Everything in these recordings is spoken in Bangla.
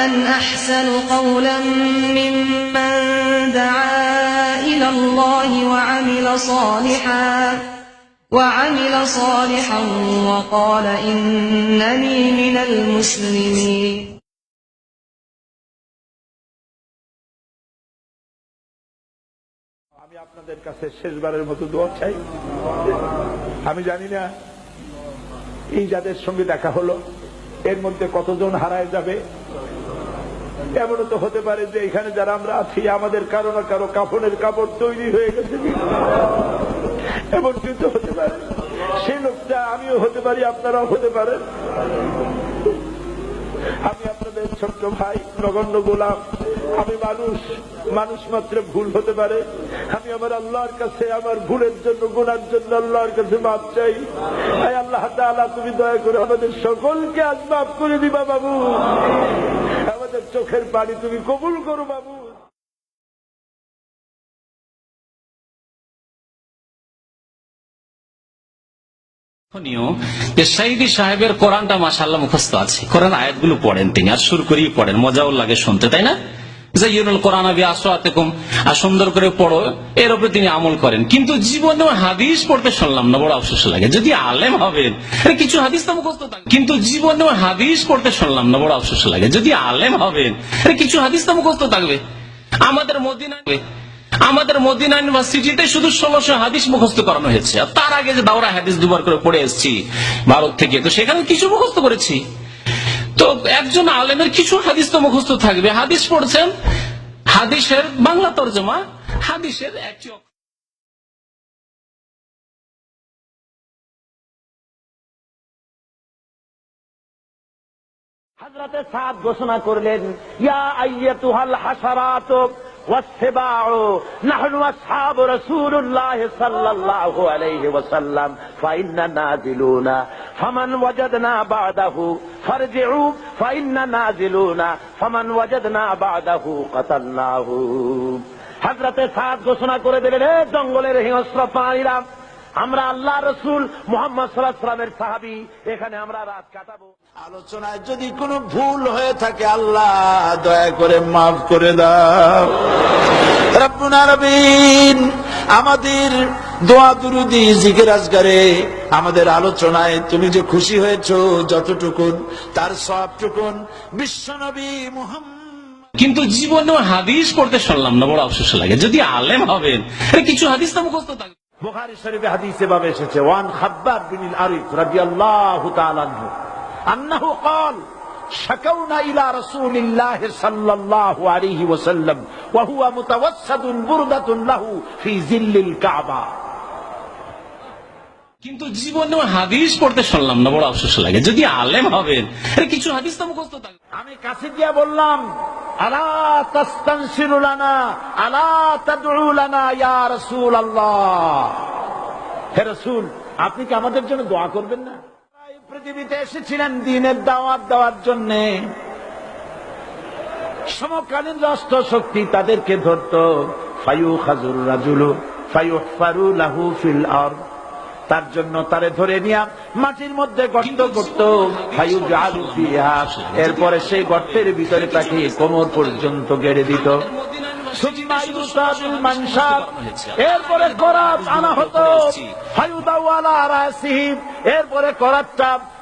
من أحسن قولا ممن دعا إلى الله وعمل صالحا وعمل صالحا وقال إنني من المسلمين আমি আপনাদের কাছে শেষবারের মতো দোয়া চাই আমি জানি না এই যাদের সঙ্গে দেখা হলো এর মধ্যে কতজন হারায় যাবে এমনও তো হতে পারে যে এখানে যারা আমরা আছি, আমাদের কারও না কারও কাপড়ের কাপড় তৈরি হয়ে গেছে। এমন কিন্তু হতে পারে। সেই লোকটা, আমিও হতে পারি, আপনারাও হতে পারেন। আমি আপনাদের ছোট্ট ভাই, নগণ্য গোলাম। আমি মানুষ মানুষ মাত্র ভুল হতে পারে। আমি আমার আল্লাহর কাছে, আমার ভুলের জন্য, গুনার জন্য আল্লাহর কাছে মাপ চাই। আল্লাহ তুমি দয়া করে আমাদের সকলকে আজ মাফ করে দিবা বাবু। আমাদের চোখের পানি তুমি কবুল করো, বাবু। সাহেবের কোরআনটা মাসাল্লাহ মুখস্থ আছে। কোরআন আয়াতগুলো পড়েন তিনি, আর শুরু করেই পড়েন, মজাও লাগে শুনতে, তাই না? সুন্দর করে পড়ো, এর উপরে তিনি আমল করেন। কিন্তু জীবনে হাদিস পড়তে শুনলাম না, বড় লাগে। যদি আলেম হবেন কিছু হাদিস তো মুখস্থ কিন্তু জীবনে হাদিস পড়তে শুনলাম না, বড় লাগে। যদি আলেম হবেন কিছু হাদিস তো মুখস্থ থাকবে। আমাদের মদিনায় আমাদের মদিনা ইউনিভার্সিটিতে শুধু ষোলোশো হাদিস মুখস্থ করানো হয়েছে। তার আগে যে দাওরা হাদিস দুবার করে পড়ে এসেছি, ভারত থেকে। তো সেখানে কিছু মুখস্থ করেছি। তো একজন আলেমের কিছু হাদিস তো মুখস্থ থাকবে হাদিস পড়ছেন হাদিসের বাংলা তর্জমা হাদিসের একটি অক্ষর হজরতে সাদ ঘোষণা করলেন ইয়া আইয়াতুহাল হাসারাত والسباع نحن أصحاب رسول الله صلى الله عليه وسلم فإننا نازلون فمن وجدنا بعده فارجعوا فإننا نازلون فمن وجدنا بعده قتلناه হজরতে সাদ ঘোষণা করে দিলেন "এ জঙ্গলের হিংস্র প্রাণীরা আমরা আল্লাহ রসুল মোহাম্মদ সাল্লাহ সাল্লামের সাহাবি এখানে আমরা রাত কাটাবো। আলোচনায় যদি কোনো ভুল হয়ে থাকে আল্লাহ দয়া করে মাফ করে দাও। রব্বুল আমাদের দোয়া দুরুদি জিকির আজগারে আমাদের আলোচনায় তুমি যে খুশি হয়েছো যতটুকুন তার সবটুকুন বিশ্বনবী মুহাম্মদ কিন্তু জীবনে হাদিস পড়তে শুনলাম না বড় আফসোস লাগে। যদি আলেম হবেন কিছু হাদিস তো মুখস্থ থাকবে। বুখারী শরীফে হাদিসে ভাবে এসেছে ওয়ান খাব্বাব বিন আরিফ রাদিয়াল্লাহু তাআলা আনহু আন্নাহু قال شكونا إلى رسول الله صلى الله عليه وسلم وهو متوسد بردة له في ظل الكعبة কিন্তু জীবনে হাদিস পড়তে শুনলাম না বড় আফসোস লাগে যদি আলেম হবেন আরে কিছু হাদিস তো মুখস্থ থাকবে আমি কাছে গিয়ে বললাম আলা তাস্তানসিরু লানা, আলা তাদউ লানা ইয়া রাসূলুল্লাহ। হে রাসূল, আপনি কি আমাদের জন্য দোয়া করবেন না? এই পৃথিবীতে এসেছিলেন দিনের দাওয়াত দেওয়ার জন্য। সমকালীন রাষ্ট্র শক্তি তাদেরকে ধরত ফায়ু খাজুর রাজুলু ফায়ু ফারু লাহু ফিল আর তার জন্য তারে ধরে নিয়া মাটির মধ্যে গর্ত করত। এরপরে সেই গর্তের ভিতরে তাকে কোমর পর্যন্ত গেড়ে দিত। এরপরে করাত আনা হতো। এরপরে করাতটা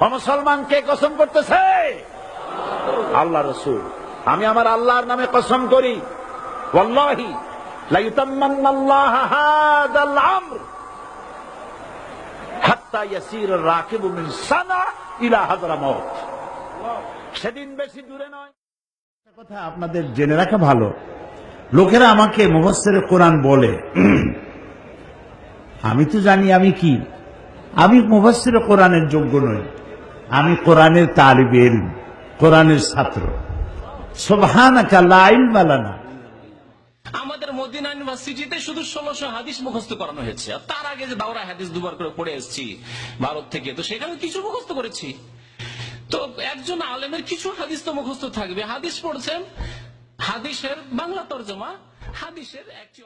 ও মুসলমানকে কসম করতেছে? আল্লাহ রসুল। আমি আমার আল্লাহর নামে কসম করি। সেদিন বেশি দূরে নয়। কথা আপনাদের জেনে রাখা ভালো। লোকেরা আমাকে মুফাসসির কোরআন বলে। আমি তো জানি আমি কি। আমি মুফাসসির কোরআনের যোগ্য নই। আমি কোরআনের তালিব ইলম, কোরআনের ছাত্র। আমাদের মদিনা ইউনিভার্সিটিতে শুধু হাদিস করানো হয়েছে। তার আগে যে দাওরা হাদিস দুবার করে পড়ে এসেছি ভারত থেকে তো সেখানে কিছু মুখস্থ করেছি। তো একজন আলেমের কিছু হাদিস তো মুখস্থ থাকবে। হাদিস পড়ছেন হাদিসের বাংলা তর্জমা হাদিসের একটি